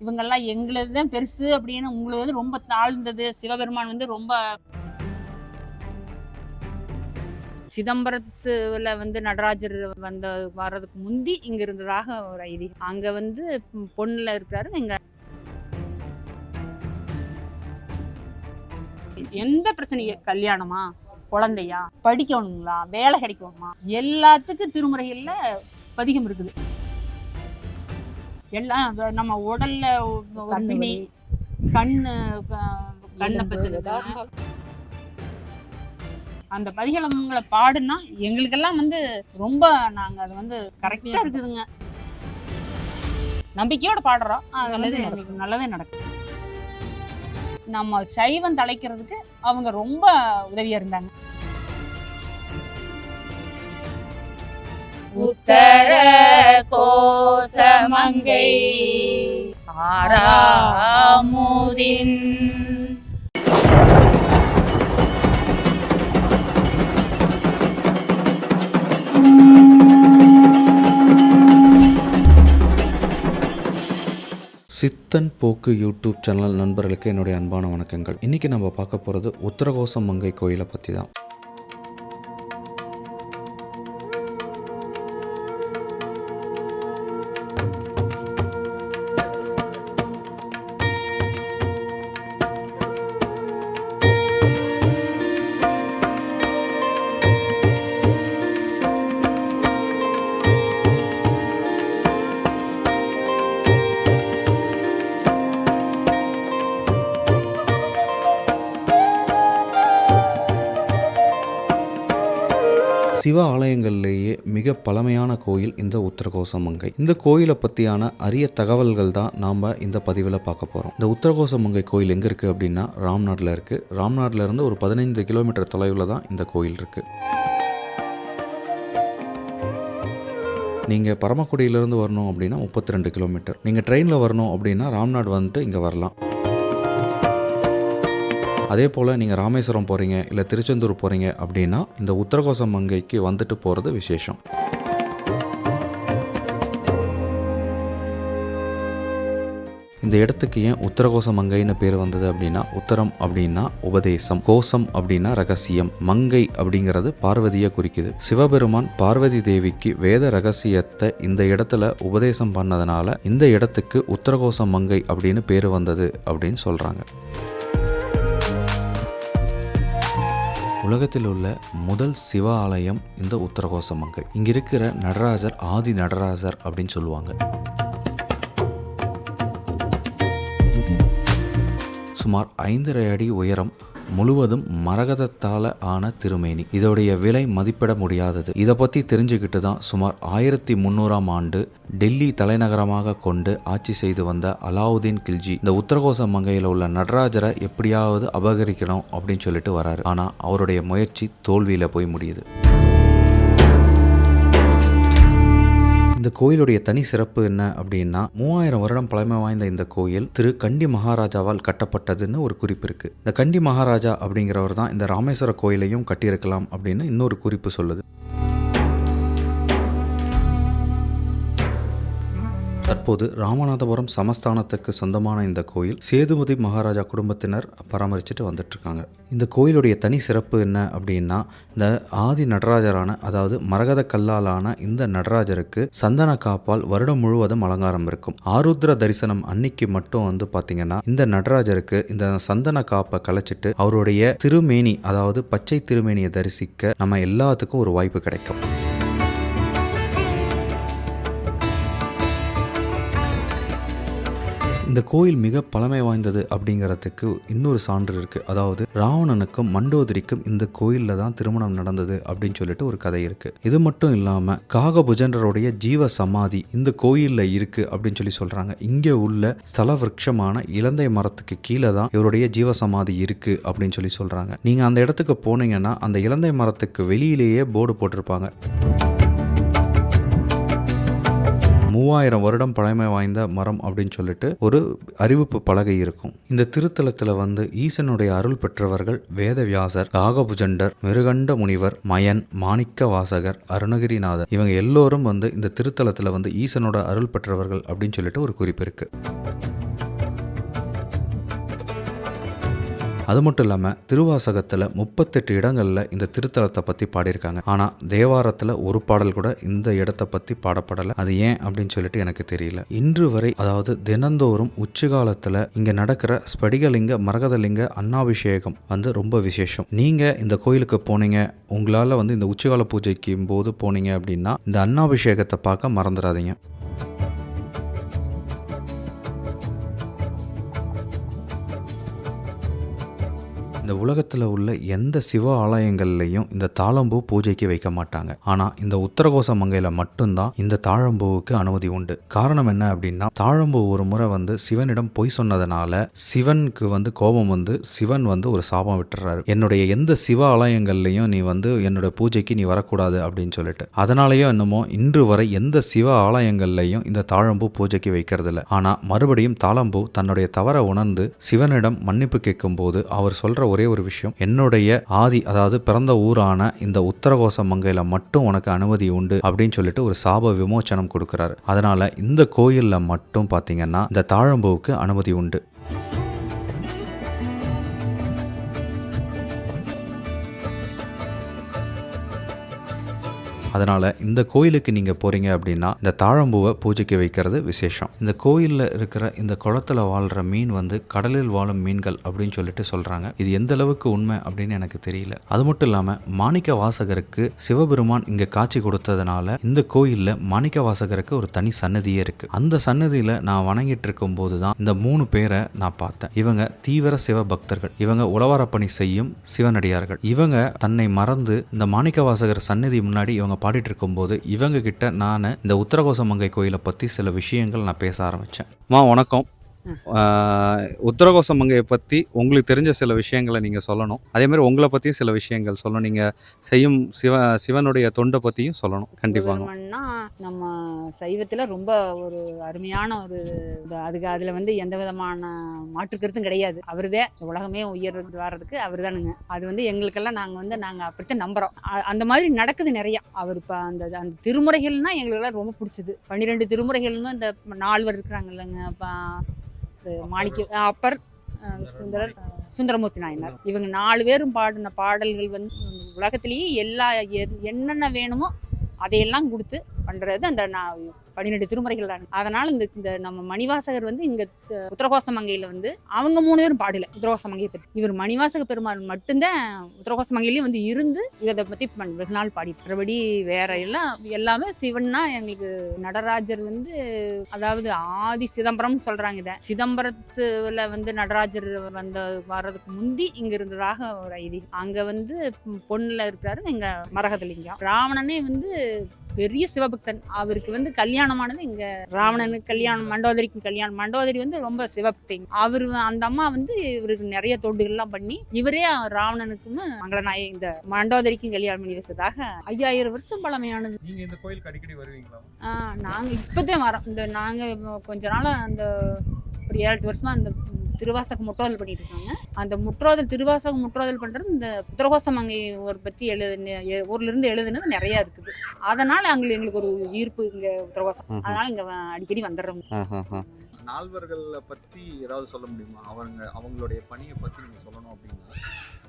இவங்கெல்லாம் எங்களது தான் பெருசு அப்படின்னு உங்களுக்கு வந்து ரொம்ப தாழ்ந்தது. சிவபெருமான் வந்து ரொம்ப சிதம்பரத்துல வந்து நடராஜர் வந்த வர்றதுக்கு முந்தி இங்க இருந்ததாக ஒரு ஐதீகம். அங்க வந்து பொண்ணுல இருக்காரு இங்க எந்த பிரச்சனையும் கல்யாணமா? குழந்தையா? படிக்கணுங்களா? வேலை கிடைக்கணுமா எல்லாத்துக்கும் திருமுறைகள்ல பதிகம் இருக்குது. எல்லாம் நம்ம உடல்ல கண்ணு கண்ணு கண்ணை பத்தி அந்த பதிகளங்களை பாடுனா எங்களுக்கெல்லாம் வந்து ரொம்ப நாங்க அது வந்து கரெக்டா இருக்குதுங்க. நம்பிக்கையோட பாடுறோம். நல்லது நல்லதே நடக்கும். நம்ம சைவம் தலைக்கிறதுக்கு அவங்க ரொம்ப உதவியா இருந்தாங்க. உத்தர கோசமங்கை ஆராமுதின் சித்தன் போக்கு யூடியூப் சேனல் நண்பர்களுக்கு என்னுடைய அன்பான வணக்கங்கள். இன்றைக்கி நம்ம பார்க்க போகிறது உத்தரகோசம் மங்கை கோயிலை பற்றி தான் சிவ ஆலயங்கள்லேயே மிக பழமையான கோயில் இந்த உத்தரகோசமங்கை. இந்த கோயிலை பற்றியான அரிய தகவல்கள் தான் நாம் இந்த பதிவில் பார்க்க போகிறோம் இந்த உத்தரகோசமங்கை கோயில் எங்கே இருக்குது அப்படின்னா ராம்நாட்டில் இருக்குது ராம்நாட்டில் இருந்து ஒரு பதினைந்து கிலோமீட்டர் தொலைவில் தான் இந்த கோயில் இருக்குது நீங்கள் பரமக்குடியிலேருந்து வரணும் அப்படின்னா முப்பத்தி ரெண்டு கிலோமீட்டர். நீங்கள் ட்ரெயினில் வரணும் அப்படின்னா ராம்நாடு வந்துட்டு இங்கே வரலாம். அதே போல் நீங்கள் ராமேஸ்வரம் போகிறீங்க இல்லை திருச்செந்தூர் போகிறீங்க அப்படின்னா இந்த உத்தரகோச மங்கைக்கு வந்துட்டு போகிறது விசேஷம். இந்த இடத்துக்கு ஏன் உத்தரகோச மங்கைன்னு பேர் வந்தது அப்படின்னா உத்தரம் அப்படின்னா உபதேசம் கோசம் அப்படின்னா ரகசியம் மங்கை அப்படிங்கிறது பார்வதியை குறிக்குது. சிவபெருமான் பார்வதி தேவிக்கு வேத ரகசியத்தை இந்த இடத்துல உபதேசம் பண்ணதுனால இந்த இடத்துக்கு உத்தரகோச மங்கை அப்படின்னு பேர் வந்தது அப்படின்னு சொல்கிறாங்க உலகத்தில் உள்ள முதல் சிவ ஆலயம் இந்த உத்தரகோச மங்கை இங்க இருக்கிற நடராஜர் ஆதி நடராஜர் அப்படின்னு சொல்லுவாங்க. சுமார் ஐந்தரை அடி உயரம் முழுவதும் மரகதத்தால ஆன திருமேனி. இதோடைய விலை மதிப்பிட முடியாதது. இதை பற்றி தெரிஞ்சுக்கிட்டு தான் சுமார் ஆயிரத்தி முந்நூறாம் ஆண்டு டெல்லி தலைநகரமாக கொண்டு ஆட்சி செய்து வந்த அலாவுதீன் கில்ஜி இந்த உத்தரகோச மங்கையில் உள்ள நடராஜரை எப்படியாவது அபகரிக்கணும் அப்படின்னு சொல்லிட்டு வராரு. ஆனால் அவருடைய முயற்சி தோல்வியில் போய் முடியுது. இந்த கோயிலுடைய தனி சிறப்பு என்ன அப்படின்னா மூவாயிரம் வருடம் பழமை வாய்ந்த இந்த கோயில் திரு கண்டி மகாராஜாவால் கட்டப்பட்டதுன்னு ஒரு குறிப்பு இருக்கு. இந்த கண்டி மகாராஜா அப்படிங்கிறவர் தான் இந்த ராமேஸ்வர கோயிலையும் கட்டியிருக்கலாம் அப்படின்னு இன்னொரு குறிப்பு சொல்லுது. தற்போது ராமநாதபுரம் சமஸ்தானத்துக்கு சொந்தமான இந்த கோயில் சேதுமதி மகாராஜா குடும்பத்தினர் பராமரிச்சுட்டு வந்துட்டு இருக்காங்க இந்த கோயிலுடைய தனி சிறப்பு என்ன அப்படின்னா இந்த ஆதி நடராஜரான அதாவது மரகத கல்லாலான இந்த நடராஜருக்கு சந்தன காப்பால் வருடம் முழுவதும் அலங்காரம் இருக்கும். ஆருத்ர தரிசனம் அன்னைக்கு மட்டும் வந்து பார்த்தீங்கன்னா இந்த நடராஜருக்கு இந்த சந்தன காப்பை கலைச்சிட்டு அவருடைய திருமேனி அதாவது பச்சை திருமேனியை தரிசிக்க நம்ம எல்லாத்துக்கும் ஒரு வாய்ப்பு கிடைக்கும். இந்த கோயில் மிக பழமை வாய்ந்தது அப்படிங்கிறதுக்கு இன்னொரு சான்று இருக்குது அதாவது ராவணனுக்கும் மண்டோதரிக்கும் இந்த கோயிலில் தான் திருமணம் நடந்தது அப்படின்னு சொல்லிட்டு ஒரு கதை இருக்குது இது மட்டும் இல்லாமல் காகபுஜன்றருடைய ஜீவ சமாதி இந்த கோயிலில் இருக்குது அப்படின்னு சொல்லி சொல்கிறாங்க இங்கே உள்ள ஸ்தல விரட்சமான இலந்தை மரத்துக்கு கீழே தான் இவருடைய ஜீவ சமாதி இருக்குது அப்படின்னு சொல்லி சொல்கிறாங்க நீங்கள் அந்த இடத்துக்கு போனீங்கன்னா அந்த இலந்தை மரத்துக்கு வெளியிலேயே போர்டு போட்டிருப்பாங்க. மூவாயிரம் வருடம் பழமை வாய்ந்த மரம் அப்படின்னு சொல்லிட்டு ஒரு அறிவிப்பு பலகை இருக்கும். இந்த திருத்தலத்தில் வந்து ஈசனுடைய அருள் பெற்றவர்கள் வேதவியாசர் காகபுஜண்டர் மிருகண்ட முனிவர் மயன் மாணிக்க வாசகர் அருணகிரிநாதர். இவங்க எல்லோரும் வந்து இந்த திருத்தலத்தில் வந்து ஈசனோட அருள் பெற்றவர்கள் அப்படின்னு சொல்லிட்டு ஒரு குறிப்பு இருக்குது அது மட்டும் இல்லாமல் திருவாசகத்தில் முப்பத்தெட்டு இடங்களில் இந்த திருத்தலத்தை பற்றி பாடியிருக்காங்க. ஆனால் தேவாரத்தில் ஒரு பாடல் கூட இந்த இடத்தை பற்றி பாடப்படலை. அது ஏன் அப்படின்னு சொல்லிட்டு எனக்கு தெரியல. இன்று வரை அதாவது தினந்தோறும் உச்சிகாலத்தில் இங்கே நடக்கிற ஸ்படிகலிங்க மரகதலிங்க அன்னாபிஷேகம் வந்து ரொம்ப விசேஷம். நீங்கள் இந்த கோயிலுக்கு போனீங்க உங்களால் வந்து இந்த உச்சிகால பூஜைக்கும் போது போனீங்க அப்படின்னா இந்த அன்னாபிஷேகத்தை பார்க்க மறந்துடாதீங்க. இந்த உலகத்தில் உள்ள எந்த சிவ ஆலயங்கள்லையும் இந்த தாளம்பூ பூஜைக்கு வைக்க மாட்டாங்க. ஆனால் இந்த உத்தரகோச மங்கையில் மட்டும்தான் இந்த தாழம்பூவுக்கு அனுமதி உண்டு. காரணம் என்ன அப்படின்னா தாழம்பூ ஒரு முறை வந்து சிவனிடம் பொய் சொன்னதுனால சிவனுக்கு வந்து கோபம் வந்து சிவன் வந்து ஒரு சாபம் விட்டுறாரு. என்னுடைய எந்த சிவ ஆலயங்கள்லையும் நீ வந்து என்னோட பூஜைக்கு நீ வரக்கூடாது அப்படின்னு சொல்லிட்டு. அதனாலேயோ என்னமோ இன்று வரை எந்த சிவ ஆலயங்கள்லையும் இந்த தாழம்பூ பூஜைக்கு வைக்கிறது இல்லை ஆனால் மறுபடியும் தாளம்பூ தன்னுடைய தவறை உணர்ந்து சிவனிடம் மன்னிப்பு கேட்கும்போது அவர் சொல்ற ஒரே ஒரு விஷயம். என்னுடைய ஆதி அதாவது பிறந்த ஊரான இந்த உத்தரகோச மங்கையில மட்டும் உனக்கு அனுமதி உண்டு அப்படின்னு சொல்லிட்டு ஒரு சாப விமோச்சனம் கொடுக்குறாரு. அதனால இந்த கோயிலில் மட்டும் பார்த்தீங்கன்னா இந்த தாழம்பூவுக்கு அனுமதி உண்டு. அதனால் இந்த கோயிலுக்கு நீங்கள் போகிறீங்க அப்படின்னா இந்த தாழம்பூவை பூஜைக்கு வைக்கிறது விசேஷம். இந்த கோயிலில் இருக்கிற இந்த குளத்துல வாழ்கிற மீன் வந்து கடலில் வாழும் மீன்கள் அப்படின்னு சொல்லிட்டு சொல்கிறாங்க இது எந்த அளவுக்கு உண்மை அப்படின்னு எனக்கு தெரியல. அது மட்டும் இல்லாமல் மாணிக்க வாசகருக்கு சிவபெருமான் இங்கே காட்சி கொடுத்ததுனால இந்த கோயிலில் மாணிக்க வாசகருக்கு ஒரு தனி சன்னதியே இருக்குது அந்த சன்னதியில் நான் வணங்கிட்டு இருக்கும்போது தான் இந்த மூணு பேரை நான் பார்த்தேன். இவங்க தீவிர சிவ பக்தர்கள். இவங்க உளவாரப்பணி செய்யும் சிவனடியார்கள். இவங்க தன்னை மறந்து இந்த மாணிக்க வாசகர் சன்னதி முன்னாடி இவங்க பாடிட்டு இருக்கும்போது இவங்க கிட்ட நான் இந்த உத்தரகோசமங்கை கோயிலை பற்றி சில விஷயங்கள் நான் பேச ஆரம்பித்தேன் மா வணக்கம். உத்தரகோச மங்கையை பற்றி உங்களுக்கு தெரிஞ்ச சில விஷயங்களை நீங்கள் சொல்லணும். அதே மாதிரி உங்களை பற்றியும் சில விஷயங்கள் சொல்லணும். நீங்கள் செய்யும் சிவ சிவனுடைய தொண்டை பற்றியும் சொல்லணும். கண்டிப்பாக. நம்ம சைவத்தில் ரொம்ப ஒரு அருமையான ஒரு இது. அதுக்கு அதில் வந்து எந்த விதமான மாற்றுக்கருத்தும் கிடையாது. அவர்தே உலகமே உயர் வர்றதுக்கு அவர் தானுங்க. அது வந்து எங்களுக்கெல்லாம் நாங்கள் வந்து நாங்கள் அப்படித்தான் நம்புகிறோம் அந்த மாதிரி நடக்குது நிறையா. அவர் இப்போ அந்த அந்த திருமுறைகள்னா எங்களுக்கெல்லாம் ரொம்ப பிடிச்சது. பன்னிரெண்டு திருமுறைகள்னு இந்த நால்வர் இருக்கிறாங்க இல்லைங்க. இப்போ மாணிக்க அப்பர் சுந்தரர் சுந்தரமூர்த்தி நாயனார். இவங்க நாலு பேரும் பாடின பாடல்கள் வந்து உலகத்திலேயே எல்லா என்னென்ன வேணுமோ அதையெல்லாம் கொடுத்து பண்ணுறது அந்த நான் பன்னிரெண்டு திருமுறைகள் தான். அதனால இந்த இந்த நம்ம மணிவாசகர் வந்து இங்க உத்தரகோச மங்கையில வந்து அவங்க மூணு பேரும் பாடல உத்தரகோச மங்கையை பத்தி. இவர் மணிவாசக பெருமாள் மட்டும்தான் உத்தரகோச மங்கையிலயும் வந்து இருந்து இதை பத்தி பண்- வெகு நாள் பாடி. மற்றபடி வேற எல்லாம் எல்லாமே சிவன்னா எங்களுக்கு நடராஜர் வந்து அதாவது ஆதி சிதம்பரம் சொல்றாங்க இதை. சிதம்பரத்துல வந்து நடராஜர் வந்த வர்றதுக்கு முந்தி இங்க இருந்ததாக ஒரு ஐதீகம். அங்க வந்து பொண்ணுல இருக்கிறாரு இங்க மரகதலிங்கம். ராவணனே வந்து பெரிய சிவபக்தன். அவருக்கு வந்து கல்யாணமானது இங்க ராவணனுக்கு கல்யாணம் மண்டோதரிக்கு கல்யாணம். மண்டோதரி வந்து ரொம்ப சிவபக்தி. அவரு அந்த அம்மா வந்து இவருக்கு நிறைய தொண்டுகள்லாம் பண்ணி இவரே ராவணனுக்கும் மங்களநாய இந்த மண்டோதரிக்கும் கல்யாணம் பண்ணி வச்சதாக ஐயாயிரம் வருஷம் பழமையானது. நீங்க இந்த கோயிலுக்கு அடிக்கடி வருவீங்களா? நாங்க இப்பதான் வரோம். இந்த நாங்க கொஞ்ச நாளா அந்த ஒரு ஏழு எட்டு வருஷமா அந்த திருவாசகம் முற்றோதல் பண்ணிட்டு இருக்காங்க அந்த முற்றோதல் திருவாசகம் முற்றோதல் பண்றது இந்த உத்தரகோசமங்கை ஒரு பத்தி எழுது எ- ஊர்ல இருந்து எழுதுனது நிறைய இருக்குது. அதனால அங்க எங்களுக்கு ஒரு ஈர்ப்பு இங்க உத்தரகோசம் ம்ஹும். அதனால இங்க அடிக்கடி வந்துடுறோம். நால்வர்களை பத்தி ஏதாவது சொல்ல முடியுமா? அவங்க அவங்களுடைய பணியை பத்தி நீங்க சொல்லணும் அப்படின்னா?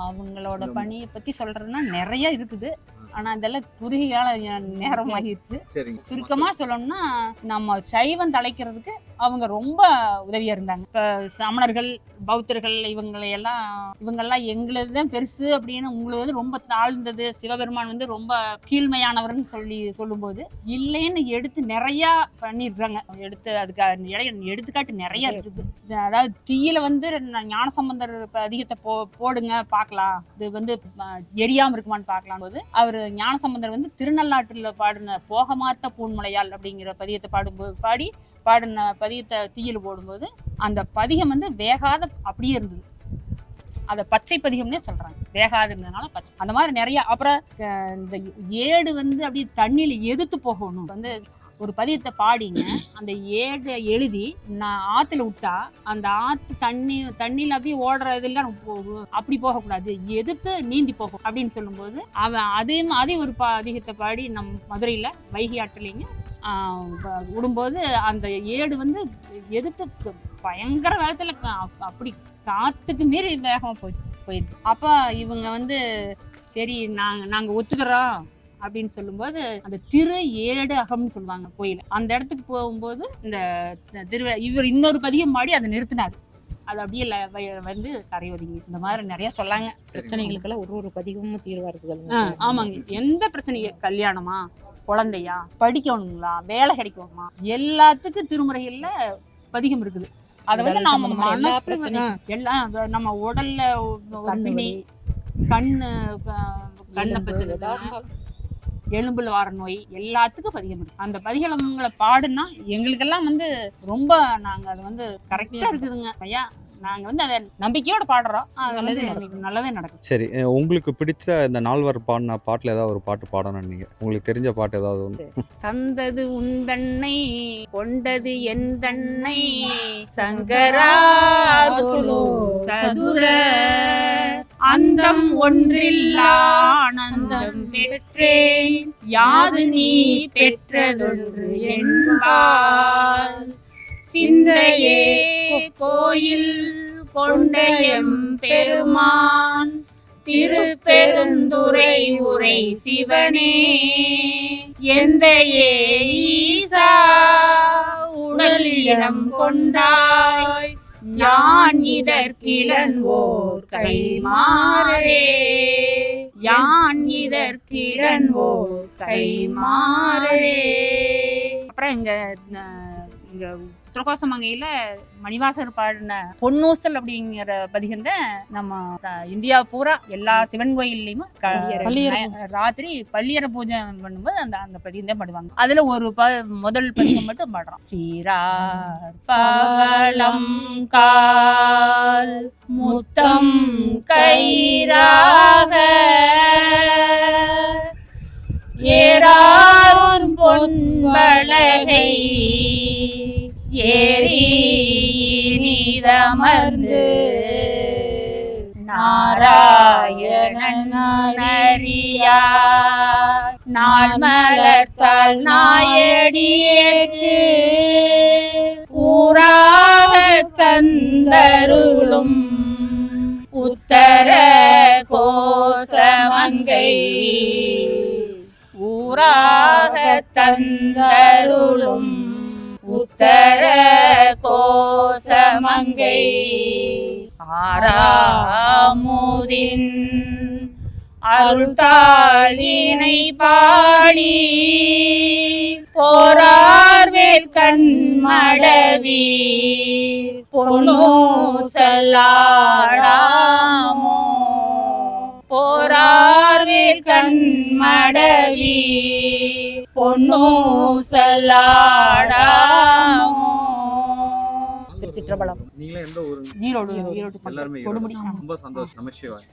அவங்களோட பணியை பத்தி சொல்றதுன்னா நிறைய இருக்குது. ஆனா இதெல்லாம் குறுகிய கால நேரம் ஆகிடுச்சு சுருக்கமா சொல்லணும்னா நம்ம சைவம் தலைக்கிறதுக்கு அவங்க ரொம்ப உதவியா இருந்தாங்க. இப்போ சமணர்கள் பௌத்தர்கள் இவங்களை எல்லாம் இவங்கெல்லாம் எங்களது தான் பெருசு அப்படின்னு உங்களது வந்து ரொம்ப தாழ்ந்தது. சிவபெருமான் வந்து ரொம்ப கீழ்மையானவர்னு சொல்லி சொல்லும்போது இல்லைன்னு எடுத்து நிறைய பண்ணியிருக்காங்க எடுத்து அதுக்கு எடுத்துக்காட்டு நிறைய இருக்குது அதாவது தீயில வந்து ஞானசம்பந்தர் அதிகத்தை போ போடுங்க பார்க்கலாம். இது வந்து எரியாமல் எரியாம இருக்குமான்னு பார்க்கலாம் போது அவர் ஞானசம்பந்தர் வந்து திருநள்ளாற்றில் பாடின போகமாத்த பூன்முலையால் அப்படிங்கிற பதியத்தை பாடும்போது பாடி பாடின பதியத்தை தீயில் போடும்போது அந்த பதிகம் வந்து வேகாத அப்படியே இருந்தது. அதை பச்சை பதிகம்னே சொல்கிறாங்க வேகாது இருந்ததுனால பச்சை. அந்த மாதிரி நிறையா அப்புறம் இந்த ஏடு வந்து அப்படியே தண்ணியில் எதிர்த்து போகணும். வந்து ஒரு பதியத்தை பாடிங்க. அந்த ஏடை எழுதி நான் ஆத்துல விட்டா அந்த ஆத்து தண்ணி தண்ணியில அப்படியே ஓடுற இதெல்லாம் போகும் அப்படி போகக்கூடாது. எதிர்த்து நீந்தி போகும் அப்படின்னு சொல்லும்போது அவன் அதே அதே ஒரு பதிகத்தை பாடி நம் மதுரையில வைகை ஆற்றுலிங்க விடும்போது அந்த ஏடு வந்து எதிர்த்து பயங்கர வேகத்துல அப்படி காத்துக்கு மீறி வேகமா போய் போயிடுது. அப்போ இவங்க வந்து சரி நாங்க நாங்க ஒத்துக்கிறோம். அப்படின்னு சொல்லும்போது அந்த திரு ஏடு அகம்னு சொல்லுவாங்க கோயில். அந்த இடத்துக்கு போகும்போது இந்த திரு இவர் இன்னொரு பதிகம் மாடி அதை நிறுத்தினார். அது அப்படியே வந்து கரை ஒதுங்கி. இந்த மாதிரி நிறைய சொல்லாங்க. பிரச்சனைகளுக்கெல்லாம் ஒரு ஒரு பதிகமும் தீர்வா ஆ, இருக்குதுங்க ஆமாங்க. எந்த பிரச்சனையும் கல்யாணமா குழந்தையா படிக்கணுங்களா வேலை கிடைக்கணுமா எல்லாத்துக்கும் திருமுறைகள்ல பதிகம் இருக்குது. அதை வந்து நாம மனசு எல்லாம் நம்ம உடல்ல கண்ணு கண்ணு பத்தி எலும்புல வார நோய் எல்லாத்துக்கும் பதிகம் இருக்கு. அந்த பதிகளங்களை பாடுனா எங்களுக்கெல்லாம் வந்து ரொம்ப நாங்க அது வந்து கரெக்டா இருக்குதுங்க. ஐயா நாங்க வந்து அதை நம்பிக்கையோட பாடுறோம். அது வந்து நல்லது நடக்கும் சரி உங்களுக்கு பிடிச்ச இந்த நால்வர் பாடின பாட்டில் ஏதாவது ஒரு பாட்டு பாடணும் நீங்கள் உங்களுக்கு தெரிஞ்ச பாட்டு ஏதாவது ஒன்று தந்தது உந்தன்னை கொண்டது எந்தன்னை சங்கரா குரு சதுர அந்தம் ஒன்றில்லா ஆனந்தம் பெற்றேன். யாது நீ பெற்றதொன்று என்பால். சிந்தையே கோயில் கொண்டயம் பெருமான். திருப்பெருந்துரை உரை சிவனே. எந்த ஈசா உடல் இடம் கொண்டாய். யான் இதற்கிலன்வோர் கைமாறே யான் இதற்கிலன்வோர் கைமாறே அப்புறம் இங்க இங்க உத்தரகோசமங்கையில மணிவாசர் பாடின பொன்னூசல் அப்படிங்கிற பதிகந்த நம்ம இந்தியா பூரா எல்லா சிவன் கோயில்லையும் ராத்திரி பள்ளியற பூஜை பண்ணும்போது அந்த அந்த பதிகம் தான் பாடுவாங்க. அதுல ஒரு ப முதல் பதிகம் மட்டும் பாடுறோம் சீரார் பவளம் கால் முத்தம் கயிறாக ஏறாரும் பொன்பலகை ஏறி நீதமர்ந்து. நாராயணன் அறியா. நாள் மலத்தால் நாயடியேற்கு ஊராக தந்தருளும் உத்தர கோசமங்கை ஊராக தந்தருளும் உத்தர கோசமங்கை ஆறாமுதின் அருள்தாளினை பாடி போரார்வேல் கண்மடவி பொன்னூசல்லாடாமோ போரார்வேல் கண்மடவி பொன்னூசல்லாடாமோ திருச்சிற்றம்பலம். நீங்களே எந்த ஊரு? ஈரோடு ஈரோடு எல்லாருமே ரொம்ப சந்தோஷம். நமச்சிவாய்.